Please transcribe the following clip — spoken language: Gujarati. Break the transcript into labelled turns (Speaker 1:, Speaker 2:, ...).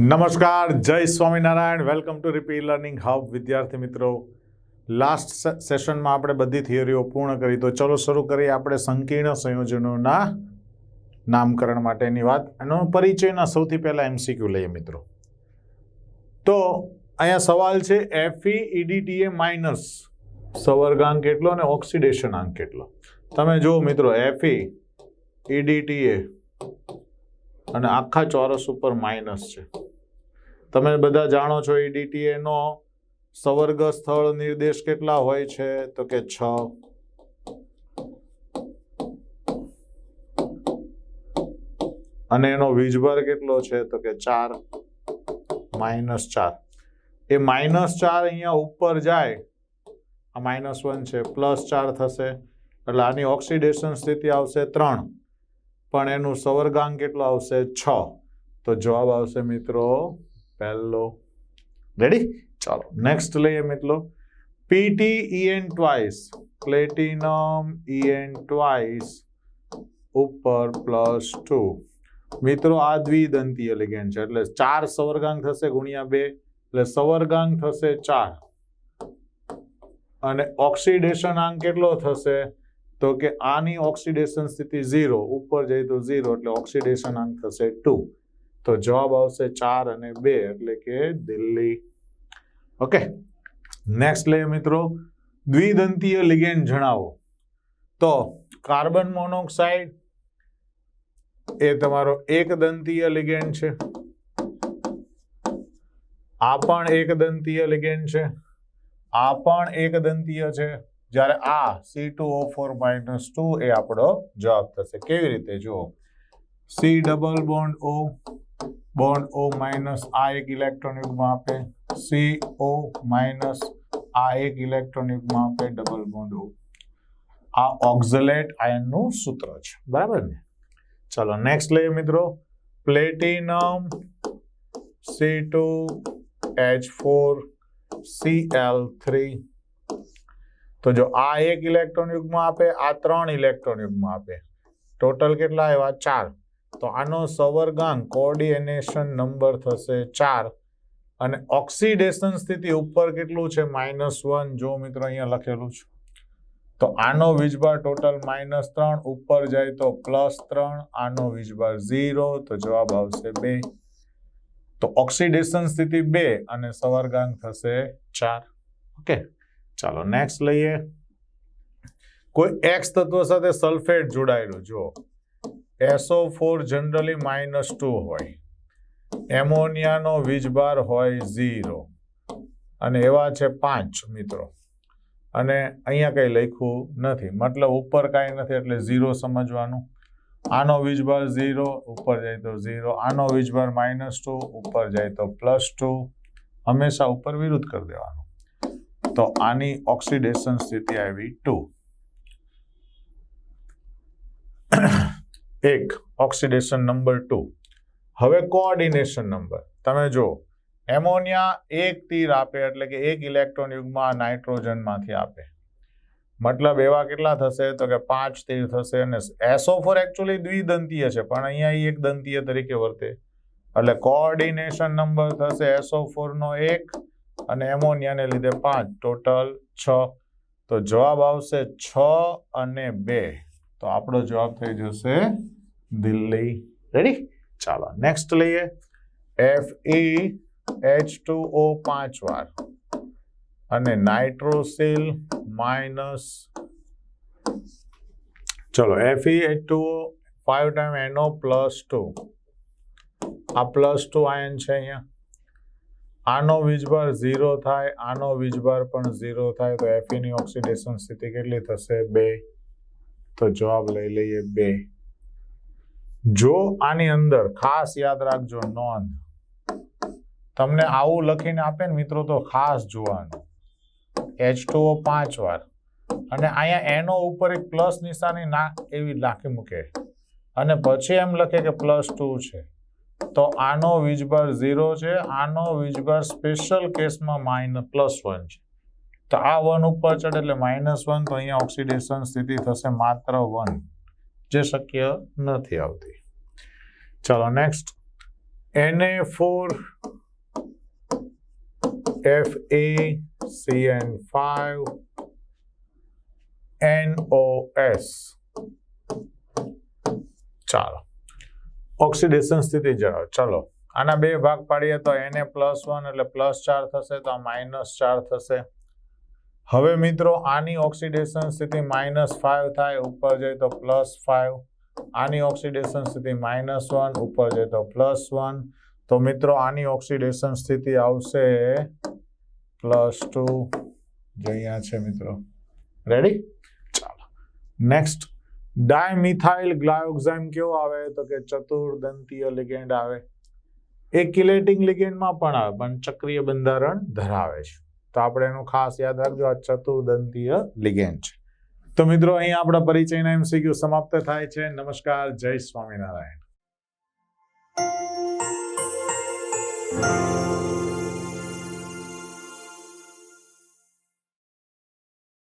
Speaker 1: નમસ્કાર, જય સ્વામિનારાયણ. વેલકમ ટુ રિપી લર્નિંગ હબ વિદ્યાર્થી મિત્રો લાસ્ટ સેશનમાં આપણે બધી થિયરીઓ પૂર્ણ કરી. તો ચલો શરૂ કરીએ આપણે સંકીર્ણ સંયોજનોના નામકરણ માટેની વાત. એનો પરિચયના સૌથી પહેલાં એમસીક્યુ લઈએ મિત્રો. તો અહીંયા સવાલ છે એફઈ ઈડીટીએ માઇનસ સવર્ગાંક કેટલો અને ઓક્સિડેશન આંક કેટલો? તમે જુઓ મિત્રો એફઈ ઈડીટીએ અને આખા ચોરસ ઉપર માઇનસ છે. તમે બધા જાણો છો ઈડીટીએ નો સવર્ગ સ્થળ નિર્દેશ કેટલા હોય છે? તો કે છ. અને એનો વીજભાર કેટલો છે? તો કે ચાર. માઇનસ ચાર. એ માઇનસ ચાર અહીંયા ઉપર જાય, આ માઇનસ વન છે, પ્લસ ચાર થશે. એટલે આની ઓક્સિડેશન સ્થિતિ આવશે ત્રણ. પણ એનું સવર્ગાંક કેટલું આવશે? છ. તો જવાબ આવશે મિત્રો પહેલો રેડી ચાલો નેક્સ્ટ લઈએ મિત્રો. PT EN twice platinum EN twice ઉપર પ્લસ ટુ મિત્રો, આ દ્વિદંતીય લિગેન્ડ છે. એટલે ચાર સવર્ગાંગ થશે ગુણ્યા બે, એટલે સવર્ગાંગ થશે ચાર. અને ઓક્સિડેશન આંક કેટલો થશે? તો કે આની ઓક્સિડેશન સ્થિતિ ઝીરો ઉપર જાય તો ઝીરો એટલે ઓક્સિડેશન આંક થશે ટુ તો જવાબ આવશે ચાર અને બે એટલે કે દિલ્હી. ઓકે નેક્સ્ટ લઈએ મિત્રો. દ્વિદંતીય લિગેન્ડ જણાવો. તો કાર્બન મોનોક્સાઇડ એ તમારો એક દંતીય લિગેન્ડ છે. આ પણ એક દંતીય લિગેન્ડ છે. આ પણ એક દંતીય છે. જ્યારે આ C two O four minus two એ આપણો જવાબ થશે. કેવી રીતે? જુઓ. C double bond O bond O minus આ એક ઇલેક્ટ્રોન યુગમાં આપે, સી ઓ માઇનસ આ એક ઇલેક્ટ્રોન યુગમાં આપે, ડબલ બોન્ડ ઓ. આ ઓક્ઝલેટ આયનનું સૂત્ર છે. બરાબર ને? ચલો નેક્સ્ટ લઈએ મિત્રો. Platinum C two H four C L three તો જો આ એક ઇલેક્ટ્રોન યુગમાં આપે, આ ત્રણ ઇલેક્ટ્રોન યુગમાં આપે. ટોટલ કેટલા આવ્યા? ચાર. તો આનો સવર્ગાંક કોર્ડિનેશન નંબર થશે ચાર. અને ઓક્સિડેશન સ્થિતિ ઉપર કેટલું છે? માઇનસ વન જો મિત્રો અહીંયા લખેલું છે. તો આનો વીજભાર ટોટલ માઇનસ ત્રણ ઉપર જાય તો પ્લસ ત્રણ. આનો વીજભાર ઝીરો તો જવાબ આવશે બે. તો ઓક્સિડેશન સ્થિતિ બે અને સવર્ગાંક થશે ચાર. ઓકે? ચાલો નેક્સ્ટ લઈએ. કોઈ એક્સ તત્વ સાથે સલ્ફેટ જોડાયેલું. જો SO four generally minus two હોય. એમોનિયાનો વીજભાર હોય ઝીરો અને એવા છે પાંચ મિત્રો. અને અહીંયા કંઈ લખ્યું નથી. મતલબ ઉપર કાંઈ નથી, એટલે ઝીરો સમજવાનું. આનો વીજભાર ઝીરો ઉપર જાય તો ઝીરો આનો વીજભાર માઇનસ ટુ ઉપર જાય તો પ્લસ ટુ હંમેશા ઉપર વિરુદ્ધ કરી દેવાનું. તો આની ઓક્સિડેશન સ્થિતિ આવી ટુ એક, ઓક્સિડેશન નંબર ટુ. હવે કોઓર્ડિનેશન નંબર. તમે જો એમોનિયા એક તીર આપે એટલે કે એક ઇલેક્ટ્રોન યુગમાં નાઇટ્રોજનમાંથી આપે. મતલબ એવા કેટલા થશે? તો કે પાંચ તીર થશે અને એસો ફોર એકચ્યુઅલી દ્વિદંતીય છે, પણ અહીંયા એક દંતીય તરીકે વર્તે. એટલે કોઓર્ડિનેશન નંબર થશે એસો ફોરનો એક અને એમોનિયાને લીધે પાંચ. ટોટલ છ. તો જવાબ આવશે છ અને બે. તો આપણો જવાબ થઈ જશે દિલ્હી. રેડી ચાલો નેક્સ્ટ લઈએ. F E H two O પાંચ વાર. અને નાઇટ્રોસિલ માઇનસ ચલો F E H two five time એનો પ્લસ ટુ આ પ્લસ ટુ આયન છે અહીંયા. આનો વીજભાર ઝીરો થાય, આનો વીજભાર પણ ઝીરો થાય, તો એફઈની ઓક્સિડેશન સ્થિતિ કેટલી થશે? બે. તો જવાબ લઈ લઈએ બે. જો આની અંદર ખાસ યાદ રાખજો નોંધ. તમને આવું લખીને આપે ને મિત્રો તો ખાસ જોવાનું. એચ ટુ પાંચ વાર. અને અહીંયા એનો ઉપર એક પ્લસ નિશાની ના એવી લાખી મૂકે. અને પછી એમ લખે કે પ્લસ ટુ છે. તો આનો વીજભાર ઝીરો છે, આનો વીજભાર સ્પેશિયલ કેસમાં માઇનસ પ્લસ વન છે. તો આ વન ઉપર ચડે એટલે માઇનસ વન તો અહીંયા ઓક્સિડેશન સ્થિતિ થશે માત્ર વન જે શક્ય નથી આવતી. ચલો નેક્સ્ટ એને ફોર એફ એ Na4 FeCN5 એનઓએસ ચાલો. ઓક્સિડેશન સ્થિતિ જણાવો ચલો. આના બે ભાગ પાડીએ તો એને પ્લસ વન એટલે પ્લસ ચાર થશે તો આ માઇનસ ચાર થશે. હવે મિત્રો, આની ઓક્સિડેશન સ્થિતિ માઇનસ ફાઈવ થાય, ઉપર જાય તો પ્લસ ફાઈવ આની ઓક્સિડેશન સ્થિતિ માઇનસ વન ઉપર જાય તો પ્લસ વન તો મિત્રો, આની ઓક્સિડેશન સ્થિતિ આવશે પ્લસ ટુ જે અહીંયા છે મિત્રો. રેડી ચાલો. નેક્સ્ટ ડાયમિથાઇલ ગ્લાયોક્ઝાઇમ કેવો આવે? તો કે ચતુર્દંતીય લિગેન્ડ આવે. એ કિલેટિંગ લિગેન્ડમાં પણ આવે, પણ ચક્રીય બંધારણ ધરાવે છે. તો આપણે એનું ખાસ યાદ રાખજો, આ ચતુર્દંતીય લિગેન્ડ છે. તો મિત્રો, અહીં આપણા પરિચયના એમસીક્યુ સમાપ્ત થાય છે. નમસ્કાર, જય સ્વામિનારાયણ.